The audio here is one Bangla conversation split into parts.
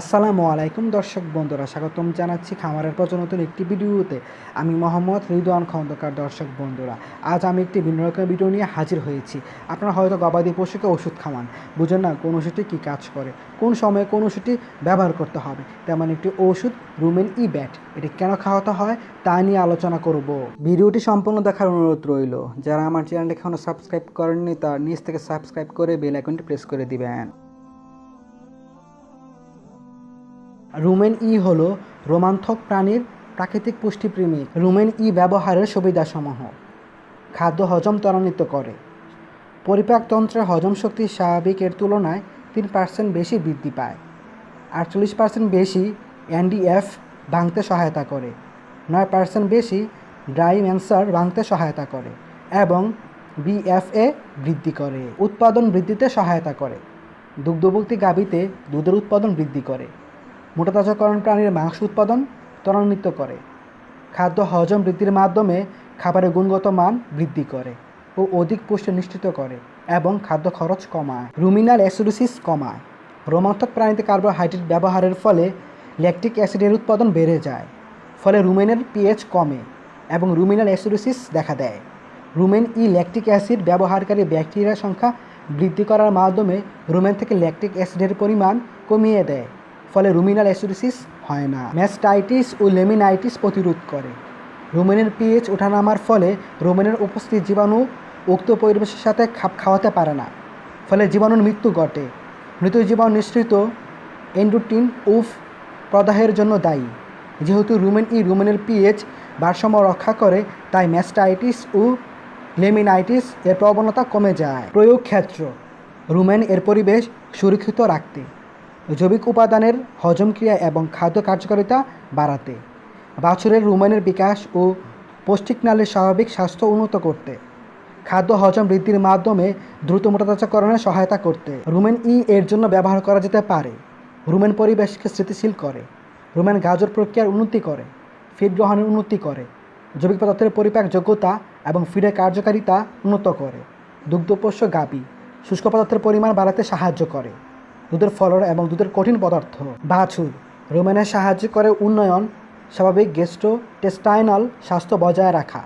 আসসালামু আলাইকুম দর্শক বন্ধুরা, স্বাগতম জানাচ্ছি খামারের পর নতুন একটি ভিডিওতে। আমি মোহাম্মদ রিদওয়ান খন্দকার দর্শক বন্ধুরা। আজ আমি একটি ভিন্ন রকমের ভিডিও নিয়ে হাজির হয়েছি। আপনারা হয়তো গবাদি পশুকে ওষুধ খাওয়ান। বুঝেন না কোন ওষুধটি কী কাজ করে, কোন সময়ে কোন ওষুধটি ব্যবহার করতে হবে। তেমন একটি ওষুধ, রুমেন ই ব্যাট এটি কেন খাওয়াতে হয় তা নিয়ে আলোচনা করব। ভিডিওটি সম্পূর্ণ দেখার অনুরোধ রইল। যারা আমার চ্যানেলটি এখনও সাবস্ক্রাইব করেননি, তার নিচ থেকে সাবস্ক্রাইব করে বেল আইকনটি প্রেস করে দিবেন। রুমেন ই হল রোমান্থক প্রাণীর প্রাকৃতিক পুষ্টিপ্রেমী। রুমেন ই ব্যবহারের সুবিধাসমূহ। খাদ্য হজম ত্বরান্বিত করে। পরিপাকতন্ত্রের হজম শক্তি স্বাভাবিকের তুলনায় তিন পার্সেন্ট বেশি বৃদ্ধি পায়। আটচল্লিশ পার্সেন্ট বেশি এনডিএফ ভাঙতে সহায়তা করে। নয় পার্সেন্ট বেশি ড্রাই ম্যানসার ভাঙতে সহায়তা করে এবং বিএফএ বৃদ্ধি করে। উৎপাদন বৃদ্ধিতে সহায়তা করে। দুগ্ধভুক্তি গাভীতে দুধের উৎপাদন বৃদ্ধি করে। মোটাতাজাকরণ প্রাণীর মাংস উৎপাদন ত্বরান্বিত করে। খাদ্য হজম বৃদ্ধির মাধ্যমে খাবারের গুণগত মান বৃদ্ধি করে ও অধিক পুষ্টি নিশ্চিত করে এবং খাদ্য খরচ কমায়। রুমিনাল অ্যাসিডোসিস কমায়। রোমান্থক প্রাণীতে কার্বোহাইড্রেট ব্যবহারের ফলে ল্যাকটিক অ্যাসিডের উৎপাদন বেড়ে যায়, ফলে রুমেনের পিএইচ কমে এবং রুমিনাল অ্যাসিডোসিস দেখা দেয়। রুমেন ই ল্যাকটিক অ্যাসিড ব্যবহারকারী ব্যাকটেরিয়ার সংখ্যা বৃদ্ধি করার মাধ্যমে রুমেন থেকে ল্যাকটিক অ্যাসিডের পরিমাণ কমিয়ে দেয়। ফলে রুমিনাল অ্যাসিডোসিস হয় না। ম্যাস্টাইটিস ও লেমিনাইটিস প্রতিরোধ করে। রুমেনের পিএইচ ওঠানামার ফলে রুমেনের উপস্থিত জীবাণু উক্ত পরিবেশের সাথে খাপ খাওয়াতে পারে না। ফলে জীবাণুর মৃত্যু ঘটে। মৃত জীবাণু নিঃসৃত এন্ডোটিন উফ প্রদাহের জন্য দায়ী। যেহেতু রুমেন ই রুমেনের পিএইচ ভারসাম্য রক্ষা করে, তাই ম্যাস্টাইটিস ও লেমিনাইটিস এর প্রবণতা কমে যায়। প্রয়োগ ক্ষেত্র রুমেন এর পরিবেশ সুরক্ষিত রাখতে। জৈবিক উপাদানের হজম ক্রিয়া এবং খাদ্য কার্যকারিতা বাড়াতে, বাছুরের রুমেনের বিকাশ ও পৌষ্টিকনালীর স্বাভাবিক স্বাস্থ্য উন্নত করতে, খাদ্য হজম বৃদ্ধির মাধ্যমে দ্রুত মোটাতাজাকরণে সহায়তা করতে, রুমেন ই এর জন্য ব্যবহার করা যেতে পারে। রুমেন পরিবেশকে স্থিতিশীল করে, রুমেন গাজর প্রক্রিয়ার উন্নতি করে, ফিড গ্রহণের উন্নতি করে, জৈবিক পদার্থের পরিপাক যোগ্যতা এবং ফিডের কার্যকারিতা উন্নত করে। দুগ্ধপোষ্য গাবি, শুষ্ক পদার্থের পরিমাণ বাড়াতে সাহায্য করে। দুধের ফলন এবং দুধের কঠিন পদার্থ। বাছুর, রোমেনের সাহায্য করে উন্নয়ন, স্বাভাবিক গেস্টো টেস্টাইনাল স্বাস্থ্য বজায় রাখা,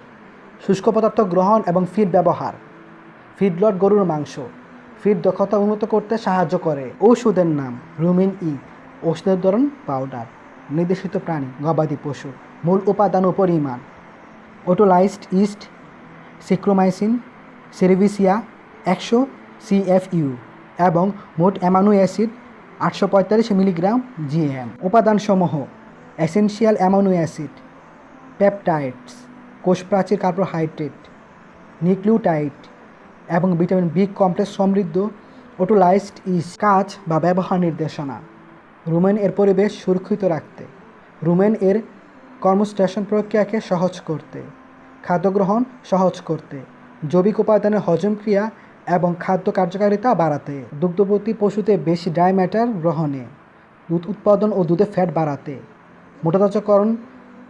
শুষ্ক পদার্থ গ্রহণ এবং ফিড ব্যবহার ফিডলট গরুর মাংস, ফিড দক্ষতা উন্নত করতে সাহায্য করে। ঔষধের নাম রুমিন ই ঔষধের ধরন পাউডার, নির্দেশিত প্রাণী, গবাদি পশু, মূল উপাদান ও পরিমাণ ওটোলাইজড ইস্ট, সিক্রোমাইসিন সেরিভিসিয়া একশো সিএফইউ। এবং মোট অ্যামানো অ্যাসিড আটশো পঁয়তাল্লিশ মিলিগ্রাম জিএম। উপাদানসমূহ, এসেনশিয়াল অ্যামানো অ্যাসিড, পেপটাইডস, কোষপ্রাচীর কার্বোহাইড্রেট, নিউক্লিওটাইড এবং ভিটামিন বি কমপ্লেক্স সমৃদ্ধ ওটোলাইজড ইস কাজ বা ব্যবহার নির্দেশনা। রুমেন এর পরিবেশ সুরক্ষিত রাখতে। রুমেন এর কর্মস্টেশন প্রক্রিয়াকে সহজ করতে। খাদ্য গ্রহণ সহজ করতে। জৈবিক উপাদানের হজম ক্রিয়া এবং খাদ্য কার্যকারিতা বাড়াতে, দুগ্ধবতী পশুতে বেশি ড্রাই ম্যাটার গ্রহণে, দুধ উৎপাদন ও দুধে ফ্যাট বাড়াতে, মোটাতাজাকরণ,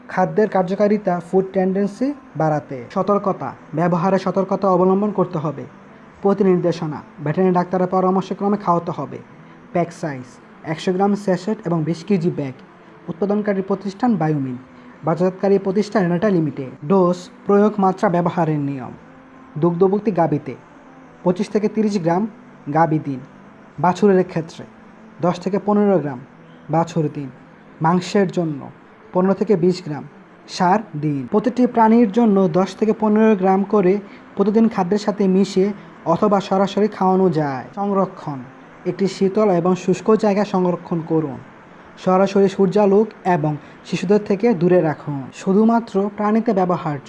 খাদ্যের কার্যকারিতা ফুড টেন্ডেন্সি বাড়াতে, সতর্কতা, ব্যবহারে সতর্কতা অবলম্বন করতে হবে প্রতি নির্দেশনা ভেটেরিনারি ডাক্তারের পরামর্শক্রমে খাওয়াতে হবে, প্যাক সাইজ, একশো গ্রাম স্যাশেট এবং বিশ কেজি ব্যাগ, উৎপাদনকারী প্রতিষ্ঠান বায়োমিন বাজারকারী প্রতিষ্ঠান রেনাটা লিমিটেড, ডোজ, প্রয়োগ মাত্রা ব্যবহারের নিয়ম দুগ্ধভুক্তি গাবিতে পঁচিশ থেকে তিরিশ গ্রাম গাবি দিন বাছুরের ক্ষেত্রে দশ থেকে পনেরো গ্রাম বাছুর দিন মাংসের জন্য পনেরো থেকে বিশ গ্রাম সার দিন। প্রতিটি প্রাণীর জন্য দশ থেকে পনেরো গ্রাম করে প্রতিদিন খাদ্যের সাথে মিশিয়ে অথবা সরাসরি খাওয়ানো যায়। সংরক্ষণ, একটি শীতল এবং শুষ্ক জায়গায় সংরক্ষণ করুন। সরাসরি সূর্যালোক এবং শিশুদের থেকে দূরে রাখুন। শুধুমাত্র প্রাণীতে ব্যবহার্য